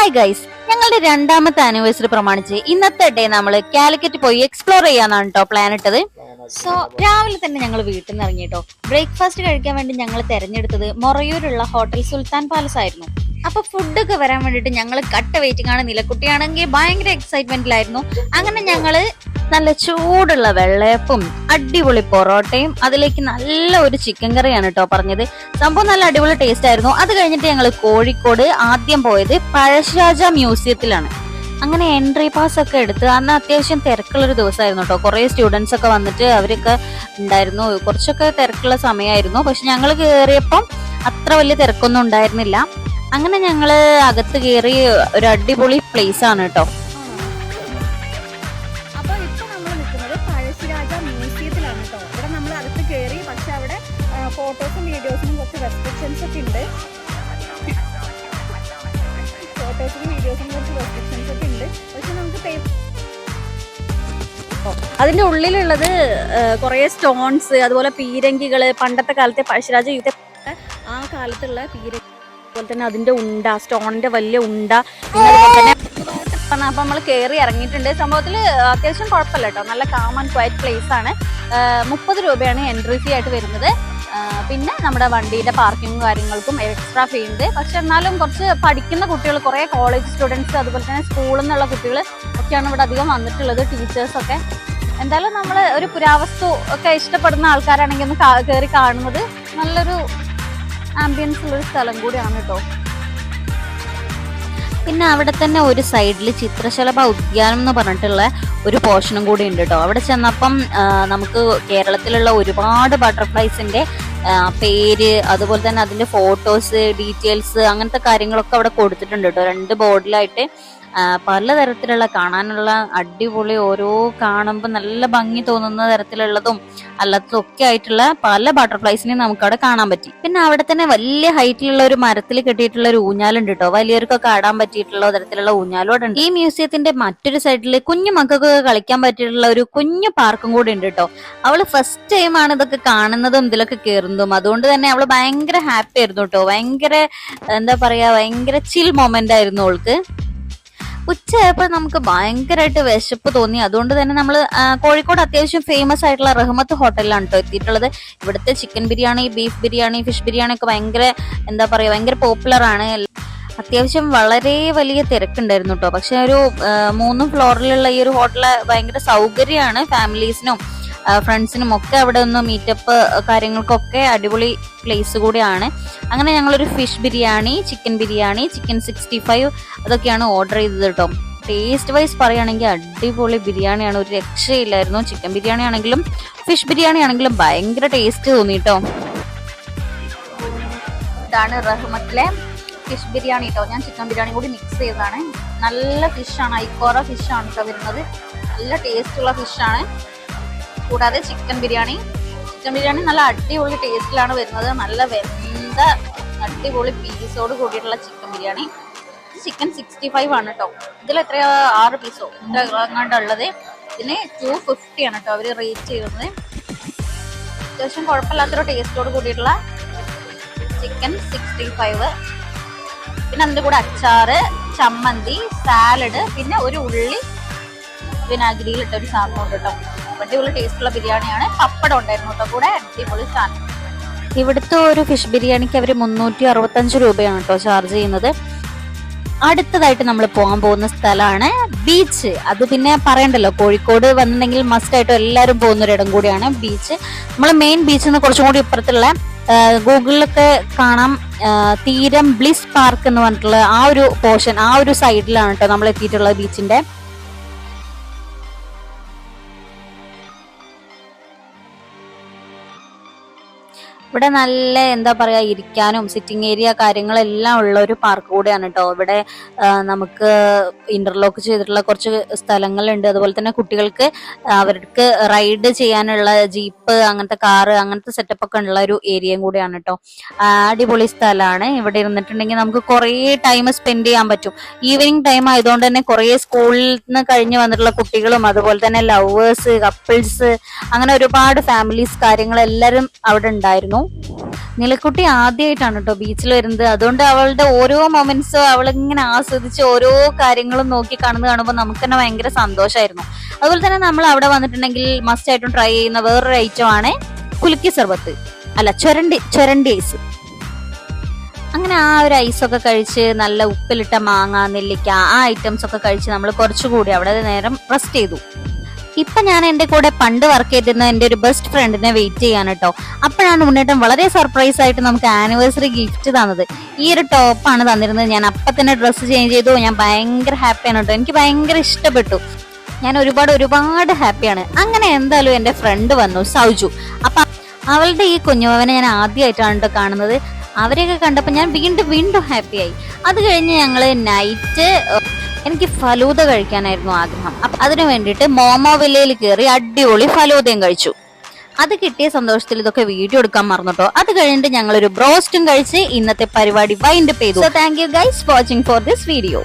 Hi guys ഞങ്ങളുടെ രണ്ടാമത്തെ anniversary പ്രമാണിച്ച് ഇന്നത്തെ ഡേ നമ്മൾ കാലിക്കറ്റ് പോയി എക്സ്പ്ലോർ ചെയ്യാനാണ് കേട്ടോ പ്ലാൻ ഇട്ടത്. സോ രാവിലെ തന്നെ ഞങ്ങൾ വീട്ടിൽ നിന്ന് ഇറങ്ങി കേട്ടോ ബ്രേക്ക്ഫാസ്റ്റ് കഴിക്കാൻ വേണ്ടി ഞങ്ങൾ തെരഞ്ഞെടുത്തത് മൊറയൂരുള്ള ഹോട്ടൽ സുൽത്താൻ പാലസ് ആയിരുന്നു. അപ്പൊ ഫുഡൊക്കെ വരാൻ വേണ്ടിട്ട് ഞങ്ങൾ കട്ട വെയിറ്റിംഗ് ആണ് നിലക്കുട്ടിയാണെങ്കിൽ ഭയങ്കര എക്സൈറ്റ്മെന്റിലായിരുന്നു അങ്ങനെ ഞങ്ങൾ നല്ല ചൂടുള്ള വെള്ളയപ്പും അടിപൊളി പൊറോട്ടയും അതിലേക്ക് നല്ല ഒരു ചിക്കൻ കറിയാണ് കേട്ടോ പറഞ്ഞത്. സംഭവം നല്ല അടിപൊളി ടേസ്റ്റ് ആയിരുന്നു. അത് കഴിഞ്ഞിട്ട് ഞങ്ങൾ കോഴിക്കോട് ആദ്യം പോയത് പഴശ്ശിരാജ മ്യൂസിയത്തിലാണ്. അങ്ങനെ എൻട്രി പാസ് ഒക്കെ എടുത്ത് അന്ന് അത്യാവശ്യം തിരക്കുള്ളൊരു ദിവസമായിരുന്നു കേട്ടോ കുറേ സ്റ്റുഡൻസ് ഒക്കെ വന്നിട്ട് അവരൊക്കെ ഉണ്ടായിരുന്നു. കുറച്ചൊക്കെ തിരക്കുള്ള സമയമായിരുന്നു പക്ഷെ ഞങ്ങൾ കയറിയപ്പം അത്ര വലിയ തിരക്കൊന്നും ഉണ്ടായിരുന്നില്ല. അങ്ങനെ ഞങ്ങൾ അകത്ത് കയറി ഒരു അടിപൊളി പ്ലേസ് ആണ് കേട്ടോ അപ്പോൾ നമ്മൾ നിൽക്കുന്നത് പഴശ്ശിരാജ മ്യൂസിയത്തിലാണ് കേട്ടോ ഇവിടെ നമ്മൾ അകത്ത് കയറി പക്ഷെ അവിടെ ഫോട്ടോസും വീഡിയോസിനും കുറച്ച് റെസ്ട്രിക്ഷൻസ് ഒക്കെ ഉണ്ട്. ഫോട്ടോസിനും വീഡിയോസിനും കുറച്ച് റെസ്ട്രിക്ഷൻസ് ഒക്കെ ഉണ്ട്. പക്ഷെ നമുക്ക് പേ അതിന്റെ ഉള്ളിലുള്ളത് കുറേ സ്റ്റോൺസ് അതുപോലെ പീരങ്കികൾ പണ്ടത്തെ കാലത്തെ പഴശ്ശിരാജ യുദ്ധ ആ കാലത്തുള്ള പീരങ്കി അതുപോലെ തന്നെ അതിന്റെ ഉണ്ട സ്റ്റോണിന്റെ വലിയ ഉണ്ട അപ്പൊ നമ്മൾ കയറി ഇറങ്ങിയിട്ടുണ്ട്. സംഭവത്തിൽ അത്യാവശ്യം കുഴപ്പമില്ല കേട്ടോ. നല്ല കാം ക്വയറ്റ് പ്ലേസ് ആണ്. മുപ്പത് രൂപയാണ് എൻട്രി ഫീ ആയിട്ട് വരുന്നത്. പിന്നെ നമ്മുടെ വണ്ടിയുടെ പാർക്കിങ്ങും കാര്യങ്ങൾക്കും എക്സ്ട്രാ ഫീ ഉണ്ട്. പക്ഷെ എന്നാലും കുറച്ച് പഠിക്കുന്ന കുട്ടികൾ കുറേ കോളേജ് സ്റ്റുഡൻസ് അതുപോലെ തന്നെ സ്കൂളിൽ നിന്നുള്ള കുട്ടികൾ ഒക്കെയാണ് ഇവിടെ അധികം വന്നിട്ടുള്ളത് ടീച്ചേഴ്സ് ഒക്കെ. എന്തായാലും നമ്മൾ ഒരു പുരാവസ്തു ഒക്കെ ഇഷ്ടപ്പെടുന്ന ആൾക്കാരാണെങ്കിൽ ഒന്ന് കയറി കാണുന്നത് നല്ലൊരു ആംബിയൻസ് ഉള്ളൊരു സ്ഥലം കൂടിയാണ് കേട്ടോ പിന്നെ അവിടെ തന്നെ ഒരു സൈഡിൽ ചിത്രശലഭ ഉദ്യാനം എന്ന് പറഞ്ഞിട്ടുള്ള ഒരു പോർഷനും കൂടി ഉണ്ട് കേട്ടോ അവിടെ ചെന്നപ്പം നമുക്ക് കേരളത്തിലുള്ള ഒരുപാട് ബട്ടർഫ്ലൈസിന്റെ പേര് അതുപോലെ തന്നെ അതിന്റെ ഫോട്ടോസ് ഡീറ്റെയിൽസ് അങ്ങനത്തെ കാര്യങ്ങളൊക്കെ അവിടെ കൊടുത്തിട്ടുണ്ട് കേട്ടോ രണ്ട് ബോർഡിലായിട്ട് പലതരത്തിലുള്ള കാണാനുള്ള അടിപൊളി ഓരോ കാണുമ്പോൾ നല്ല ഭംഗി തോന്നുന്ന തരത്തിലുള്ളതും അല്ലാത്തതും ഒക്കെ ആയിട്ടുള്ള പല ബട്ടർഫ്ലൈസിനെയും നമുക്ക് അവിടെ കാണാൻ പറ്റി. പിന്നെ അവിടെ തന്നെ വലിയ ഹൈറ്റിലുള്ള ഒരു മരത്തിൽ കെട്ടിയിട്ടുള്ള ഒരു ഊഞ്ഞാലുണ്ട് കേട്ടോ വലിയവർക്കൊക്കെ ആടാൻ പറ്റിയിട്ടുള്ള തരത്തിലുള്ള ഊഞ്ഞാലും ഉണ്ട് ഈ മ്യൂസിയത്തിന്റെ മറ്റൊരു സൈഡിൽ കുഞ്ഞു മക്കൾക്ക് കളിക്കാൻ പറ്റിയിട്ടുള്ള ഒരു കുഞ്ഞു പാർക്കും കൂടി ഉണ്ട് കേട്ടോ അവൾ ഫസ്റ്റ് ടൈമാണ് ഇതൊക്കെ കാണുന്നതും ഇതിലൊക്കെ കയറുന്നതും അതുകൊണ്ട് തന്നെ അവൾ ഭയങ്കര ഹാപ്പി ആയിരുന്നു കേട്ടോ ഭയങ്കര എന്താ പറയാ ഭയങ്കര ചിൽ മൊമെന്റ് ആയിരുന്നു അവൾക്ക്. ഉച്ചയായപ്പോൾ നമുക്ക് ഭയങ്കരമായിട്ട് വിശപ്പ് തോന്നി. അതുകൊണ്ട് തന്നെ നമ്മൾ കോഴിക്കോട് അത്യാവശ്യം ഫേമസ് ആയിട്ടുള്ള റഹ്മത്ത് ഹോട്ടലിലാണ് കേട്ടോ എത്തിയിട്ടുള്ളത്. ഇവിടുത്തെ chicken biryani beef biryani fish biryani ഒക്കെ ഭയങ്കര എന്താ പറയുക ഭയങ്കര പോപ്പുലർ ആണ്. അത്യാവശ്യം വളരെ വലിയ തിരക്കുണ്ടായിരുന്നു കേട്ടോ പക്ഷെ ഒരു മൂന്നും ഫ്ലോറിലുള്ള ഈ ഒരു ഹോട്ടൽ ഭയങ്കര സൗകര്യമാണ് ഫാമിലീസിനും. ഫ്രണ്ട്സിനും ഒക്കെ അവിടെ ഒന്ന് മീറ്റപ്പ് കാര്യങ്ങൾക്കൊക്കെ അടിപൊളി പ്ലേസ് കൂടിയാണ്. അങ്ങനെ ഞങ്ങളൊരു fish biryani chicken biryani chicken sixty five അതൊക്കെയാണ് ഓർഡർ ചെയ്തത് കേട്ടോ. ടേസ്റ്റ് വൈസ് പറയുകയാണെങ്കിൽ അടിപൊളി ബിരിയാണിയാണ്. ഒരു രക്ഷയില്ലായിരുന്നു. ചിക്കൻ ബിരിയാണി ആണെങ്കിലും ഫിഷ് ബിരിയാണി ആണെങ്കിലും ഭയങ്കര ടേസ്റ്റ് തോന്നി കേട്ടോ. ഇതാണ് റഹ്മത്തിലെ ഫിഷ് ബിരിയാണി കേട്ടോ. ഞാൻ ചിക്കൻ ബിരിയാണി കൂടി മിക്സ് ചെയ്തതാണ്. നല്ല ഫിഷാണ് ഐക്കോറ ഫിഷാണ് കേട്ടോ വരുന്നത്. നല്ല ടേസ്റ്റുള്ള ഫിഷാണ് കൂടാതെ ചിക്കൻ ബിരിയാണി. ചിക്കൻ ബിരിയാണി നല്ല അടിപൊളി ടേസ്റ്റിലാണ് വരുന്നത്. നല്ല വെന്ത അടിപൊളി പീസോട് കൂടിയിട്ടുള്ള chicken biryani. Chicken sixty five ആണ് കേട്ടോ ഇതിൽ എത്ര ആറ് പീസോ. ഉള്ളത് ഇതിന് ടു ഫിഫ്റ്റി ആണ് കേട്ടോ അവർ റേറ്റ് ചെയ്യുന്നത്. അത്യാവശ്യം കുഴപ്പമില്ലാത്തൊരു ടേസ്റ്റോട് കൂടിയിട്ടുള്ള ചിക്കൻ സിക്സ്റ്റി ഫൈവ് പിന്നെ അതിന്റെ കൂടെ അച്ചാറ് ചമ്മന്തി സാലഡ് പിന്നെ ഒരു ഉള്ളി വിനാഗിരിയിലിട്ട ഒരു സാധനം കേട്ടോ അടിപൊളി ടേസ്റ്റുള്ള ബിരിയാണിയാണ്. പപ്പടം ഉണ്ടായിരുന്നു കേട്ടോ കൂടെ. അടിപൊളി സാധനം. ഇവിടുത്തെ ഒരു ഫിഷ് ബിരിയാണിക്ക് അവർ മുന്നൂറ്റി അറുപത്തഞ്ച് രൂപയാണ് കേട്ടോ ചാർജ് ചെയ്യുന്നത്. അടുത്തതായിട്ട് നമ്മൾ പോകാൻ പോകുന്ന സ്ഥലമാണ് ബീച്ച്. അത് പിന്നെ പറയണ്ടല്ലോ കോഴിക്കോട് വന്നിട്ടുണ്ടെങ്കിൽ മസ്റ്റ് ആയിട്ട് എല്ലാവരും പോകുന്ന ഒരു ഇടം കൂടിയാണ് ബീച്ച്. നമ്മൾ മെയിൻ ബീച്ചിൽ നിന്ന് കുറച്ചും കൂടി ഇപ്പുറത്തുള്ള ഗൂഗിളിലൊക്കെ കാണാം തീരം ബ്ലിസ് പാർക്ക് എന്ന് പറഞ്ഞിട്ടുള്ള ആ ഒരു പോർഷൻ ആ ഒരു സൈഡിലാണ് കേട്ടോ നമ്മൾ എത്തിയിട്ടുള്ളത് ബീച്ചിന്റെ. ഇവിടെ നല്ല എന്താ പറയാ ഇരിക്കാനും സിറ്റിംഗ് ഏരിയ കാര്യങ്ങളെല്ലാം ഉള്ള ഒരു പാർക്ക് കൂടെയാണ് കേട്ടോ ഇവിടെ നമുക്ക് ഇന്റർലോക്ക് ചെയ്തിട്ടുള്ള കുറച്ച് സ്ഥലങ്ങളുണ്ട്. അതുപോലെ തന്നെ കുട്ടികൾക്ക് അവർക്ക് റൈഡ് ചെയ്യാനുള്ള ജീപ്പ് അങ്ങനത്തെ കാറ് അങ്ങനത്തെ സെറ്റപ്പ് ഒക്കെ ഉള്ള ഒരു ഏരിയയും കൂടെയാണ് കേട്ടോ അടിപൊളി സ്ഥലമാണ് ഇവിടെ ഇരുന്നിട്ടുണ്ടെങ്കിൽ നമുക്ക് കുറേ ടൈം സ്പെൻഡ് ചെയ്യാൻ പറ്റും. ഈവനിങ് ടൈം ആയതുകൊണ്ട് തന്നെ കുറേ സ്കൂളിൽ നിന്ന് കഴിഞ്ഞ് വന്നിട്ടുള്ള കുട്ടികളും അതുപോലെ തന്നെ ലവേഴ്സ് കപ്പിൾസ് അങ്ങനെ ഒരുപാട് ഫാമിലീസ് കാര്യങ്ങൾ എല്ലാവരും അവിടെ ഉണ്ടായിരുന്നു. നിലക്കുട്ടി ആദ്യമായിട്ടാണ് കേട്ടോ ബീച്ചിൽ വരുന്നത്. അതുകൊണ്ട് അവളുടെ ഓരോ മൊമെന്റ്സും അവളിങ്ങനെ ആസ്വദിച്ച് ഓരോ കാര്യങ്ങളും നോക്കി കാണുന്നത് കാണുമ്പോൾ നമുക്ക് തന്നെ ഭയങ്കര സന്തോഷമായിരുന്നു അതുപോലെ തന്നെ നമ്മൾ അവിടെ വന്നിട്ടുണ്ടെങ്കിൽ മസ്റ്റ് ആയിട്ടും ട്രൈ ചെയ്യുന്ന വേറൊരു ഐറ്റം ആണ് കുലുക്കി സർബത്ത്. അല്ല ചൊരണ്ടി ചൊരണ്ടി ഐസ് അങ്ങനെ ആ ഒരു ഐസൊക്കെ കഴിച്ച് നല്ല ഉപ്പിലിട്ട മാങ്ങ നെല്ലിക്ക ആ ഐറ്റംസ് ഒക്കെ കഴിച്ച് നമ്മൾ കുറച്ചുകൂടി അവിടെ നേരം റെസ്റ്റ് ചെയ്തു. ഇപ്പൊ ഞാൻ എന്റെ കൂടെ പണ്ട് വർക്ക് ചെയ്തിരുന്ന എന്റെ ഒരു ബെസ്റ്റ് ഫ്രണ്ടിനെ വെയിറ്റ് ചെയ്യാൻ കേട്ടോ അപ്പോഴാണ് ഉണ്ണേട്ടൻ വളരെ സർപ്രൈസ് ആയിട്ട് നമുക്ക് ആനിവേഴ്സറി ഗിഫ്റ്റ് തന്നത്. ഈ ഒരു ടോപ്പാണ് തന്നിരുന്നത്. ഞാൻ അപ്പൊ തന്നെ ഡ്രസ്സ് ചേഞ്ച് ചെയ്തു. ഞാൻ ഭയങ്കര ഹാപ്പിയാണ് കേട്ടോ എനിക്ക് ഭയങ്കര ഇഷ്ടപ്പെട്ടു. ഞാൻ ഒരുപാട് ഒരുപാട് ഹാപ്പിയാണ് അങ്ങനെ എന്തായാലും എന്റെ ഫ്രണ്ട് വന്നു സൗജു. അപ്പൊ അവളുടെ ഈ കുഞ്ഞുമവനെ ഞാൻ ആദ്യമായിട്ടാണ് കേട്ടോ കാണുന്നത്. അവരെയൊക്കെ കണ്ടപ്പോൾ ഞാൻ വീണ്ടും വീണ്ടും ഹാപ്പിയായി അത് കഴിഞ്ഞ് ഞങ്ങൾ നൈറ്റ് എനിക്ക് ഫലൂദ കഴിക്കാനായിരുന്നു ആഗ്രഹം. അതിനു വേണ്ടിയിട്ട് മോമോ വില്ലയിൽ കയറി അടിപൊളി ഫലൂദയും കഴിച്ചു. അത് കിട്ടിയ സന്തോഷത്തിൽ ഇതൊക്കെ വീഡിയോ എടുക്കാൻ മറന്നുട്ടോ. അത് കഴിഞ്ഞിട്ട് ഞങ്ങൾ ഒരു ബ്രോസ്റ്റും കഴിച്ച് ഇന്നത്തെ പരിപാടി വൈൻഡ് ചെയ്തു. Thank you guys watching for this video